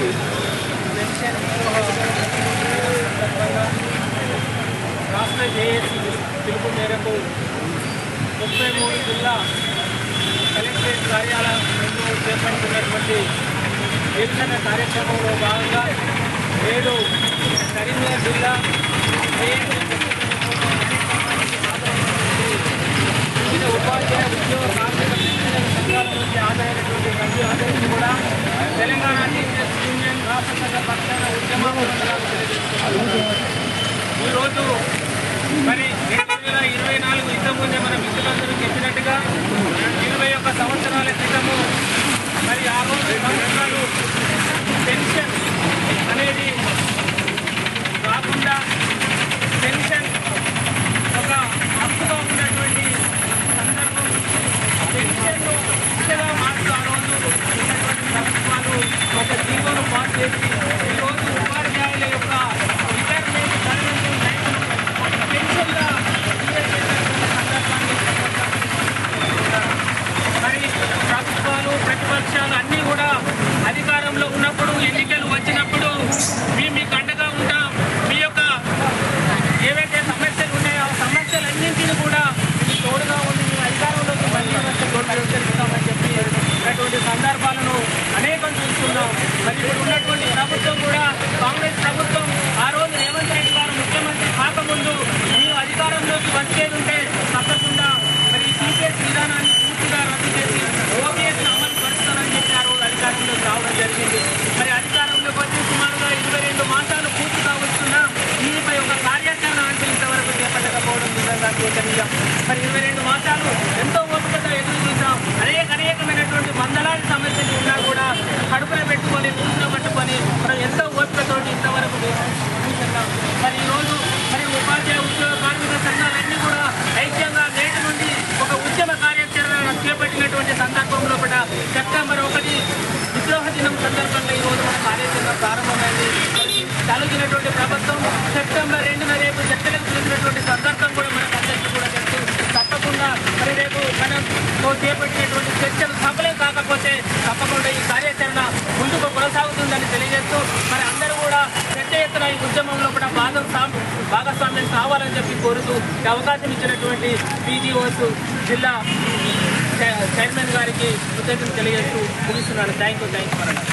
Pension సందర్భంగా రాష్ట్ర JAC పిలుపు మేరకు ముప్పై మూడు జిల్లా కలెక్టరేట్ కార్యాలయం ముందు చేపడుతున్నటువంటి నిరసన కార్యక్రమంలో భాగంగా నేడు కరీంనగర్ జిల్లా జేఏసీ వివిధ ఉపాధ్యాయ ఉద్యోగ కార్మిక పెన్షనర్ సంఘాల నుంచి ఆదాయమైనటువంటి ప్రతి అందరికీ కూడా తెలంగాణ టీచర్స్ ఉద్యమం ఈరోజు మరి రెండు వేల ఇరవై నాలుగు యుద్ధం ముందే మన మిత్రులందరూ చెప్పినట్టుగా ఇరవై ఒక్క సంవత్సరాల క్రితము మరి ఆ రోజు సంవత్సరాలు పెన్షన్ అనేది రాకుండా పెన్షన్ ఒక హక్కుగా ఉన్నటువంటి సందర్భం. పెన్షన్ శిక్షగా మార్చు ఆ రోజు ఉన్నటువంటి ప్రభుత్వాలు ఒక జీవోను పాస్ చేసి ఈరోజు ఉపాధ్యాయుల యొక్క రిటైర్మెంట్ సడలింపు మరి ప్రభుత్వాలు ప్రతిపక్షాలు అన్నీ కూడా అధికారంలో ఉన్నప్పుడు ఎన్నికలు వచ్చినప్పుడు మేము మీకు అండగా ఉంటాం మీ యొక్క ఏవైతే సమస్యలు ఉన్నాయో ఆ సమస్యలన్నింటినీ కూడా మీకు తోడుగా ఉండి మీ అధికారంలోకి మళ్ళీ వచ్చి పరిష్కరిస్తామని చెప్పి అటువంటి సందర్భాలను అనేకం చూస్తున్నాం మరి ఇప్పుడు ఉన్నటువంటి ప్రభుత్వం కూడా కాంగ్రెస్ ప్రభుత్వం ఆ రోజు రేవంత్ రెడ్డి గారు ముఖ్యమంత్రి కాకముందు మీరు అధికారంలోకి వచ్చేదింటే తప్పకుండా మరి టీపీఎస్ విధానాన్ని పూర్తిగా రద్దు చేసి ఓపీఎస్ అమలు పరుస్తానని చెప్పి ఆ రోజు అధికారంలోకి రావడం జరిగింది. మరి అధికారంలోకి వచ్చి సుమారుగా ఇరవై రెండు మాసాలు పూర్తి వస్తున్నా దీనిపై ఒక కార్యాచరణ అంటూ ఇంతవరకు చేపట్టకపోవడం నిజంగా శోచనీయం. మరి ఇరవై రెండు మాసాలు ఎంతో ఓపికతో ఎదురు చూసాం. అనేక అనేకమైనటువంటి వందలాది సమస్యలు ఉన్నా కూడా కడుపున పెట్టుకొని పూసులో పట్టుకొని మనం ఎంతో ఓపికతోటి ఇంతవరకు చూస్తున్నాం మరి ఈరోజు మరి ఉపాధ్యాయ ఉద్యోగ కార్మిక సంఘాలన్నీ కూడా ఐక్యంగా నేటి నుండి ఒక ఉద్యమ కార్యాచరణ చేపట్టినటువంటి సందర్భంలో కూడా సెప్టెంబర్ ఒకటి విద్రోహ దినం సందర్భంగా ఈ రోజు మన కార్యాచరణ ప్రారంభమైంది. మరి తలగినటువంటి ప్రభుత్వం సెప్టెంబర్ రెండున రేపు చర్చలకు పిలిచినటువంటి సందర్భం కూడా మనకు అందరికీ కూడా తెలుసు. తప్పకుండా మరి రేపు మనం చేపట్టి చర్చలు సఫలం కాకపోతే తప్పకుండా ఈ కార్యాచరణ ముందుకు కొనసాగుతుందని తెలియజేస్తూ మరి అందరూ కూడా పెద్ద ఎత్తున ఈ ఉద్యమంలో కూడా భాగం సా- భాగస్వామ్యం కావాలని చెప్పి కోరుతూ ఈ అవకాశం ఇచ్చినటువంటి పీజీఓస్ జిల్లా చైర్మన్ గారికి కృతజ్ఞతలు తెలియజేస్తూ ముగిస్తున్నాను. Thank you thank you